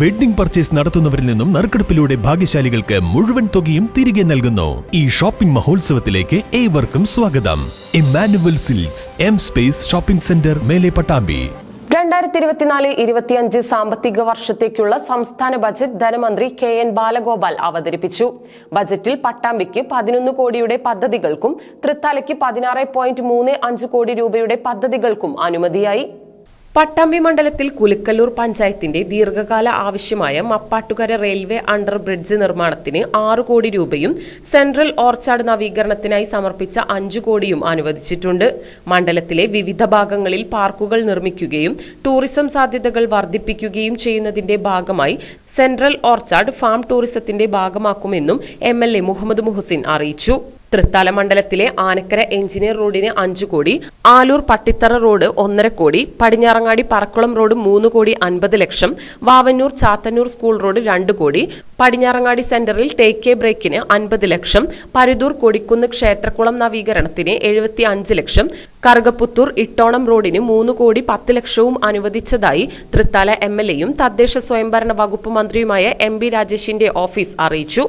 Wedding purchase നടത്തുന്നവരിൽ നിന്നും നറുക്കെടുപ്പിലൂടെ ഭാഗ്യശാലികൾക്ക് മുഴുവൻ തുകയും തിരികെ നൽകുന്നു. ഈ ഷോപ്പിംഗ് മഹോത്സവത്തിലേക്ക് ഏവർക്കും സ്വാഗതം. Emmanuel silks M space shopping centre Mele Pattambi. രണ്ടായിരത്തി ഇരുപത്തിനാല് ഇരുപത്തിയഞ്ച് സാമ്പത്തിക വർഷത്തേക്കുള്ള സംസ്ഥാന ബജറ്റ് ധനമന്ത്രി കെ എൻ ബാലഗോപാൽ അവതരിപ്പിച്ചു. ബജറ്റിൽ പട്ടാമ്പിക്ക് പതിനൊന്ന് കോടിയുടെ പദ്ധതികൾക്കും തൃത്താലയ്ക്ക് പതിനാറ് പോയിന്റ് മൂന്ന് അഞ്ച് കോടി രൂപയുടെ പദ്ധതികൾക്കും അനുമതിയായി. പട്ടാമ്പി മണ്ഡലത്തിൽ കുലുക്കല്ലൂർ പഞ്ചായത്തിന്റെ ദീർഘകാല ആവശ്യമായ മപ്പാട്ടുകര റെയിൽവേ അണ്ടർ ബ്രിഡ്ജ് നിർമ്മാണത്തിന് ആറ് കോടി രൂപയും സെൻട്രൽ ഓർച്ചാർഡ് നവീകരണത്തിനായി സമർപ്പിച്ച അഞ്ചു കോടിയും അനുവദിച്ചിട്ടുണ്ട്. മണ്ഡലത്തിലെ വിവിധ ഭാഗങ്ങളിൽ പാർക്കുകൾ നിർമ്മിക്കുകയും ടൂറിസം സാധ്യതകൾ വർദ്ധിപ്പിക്കുകയും ചെയ്യുന്നതിന്റെ ഭാഗമായി സെൻട്രൽ ഓർച്ചാർഡ് ഫാം ടൂറിസത്തിന്റെ ഭാഗമാക്കുമെന്നും എം മുഹമ്മദ് മുഹസിൻ അറിയിച്ചു. തൃത്താല മണ്ഡലത്തിലെ ആനക്കര എഞ്ചിനീയർ റോഡിന് അഞ്ചു കോടി ആലൂർ പട്ടിത്തറ റോഡ് ഒന്നര കോടി പടിഞ്ഞാറങ്ങാടി പറക്കുളം റോഡ് മൂന്ന് കോടി അൻപത് ലക്ഷം വാവന്നൂർ ചാത്തന്നൂർ സ്കൂൾ റോഡ് രണ്ട് കോടി പടിഞ്ഞാറങ്ങാടി സെന്ററിൽ ടേക്ക് എ ബ്രേക്കിന് അൻപത് ലക്ഷം പരുതൂർ കൊടിക്കുന്ന് ക്ഷേത്രക്കുളം നവീകരണത്തിന് എഴുപത്തി അഞ്ച് ലക്ഷം കറുകപ്പുത്തൂർ ഇട്ടോണം റോഡിന് മൂന്ന് കോടി പത്ത് ലക്ഷവും അനുവദിച്ചതായി തൃത്താല എം എൽ എയും തദ്ദേശ സ്വയംഭരണ വകുപ്പ് മന്ത്രിയുമായ എം ബി രാജേഷിന്റെ ഓഫീസ് അറിയിച്ചു.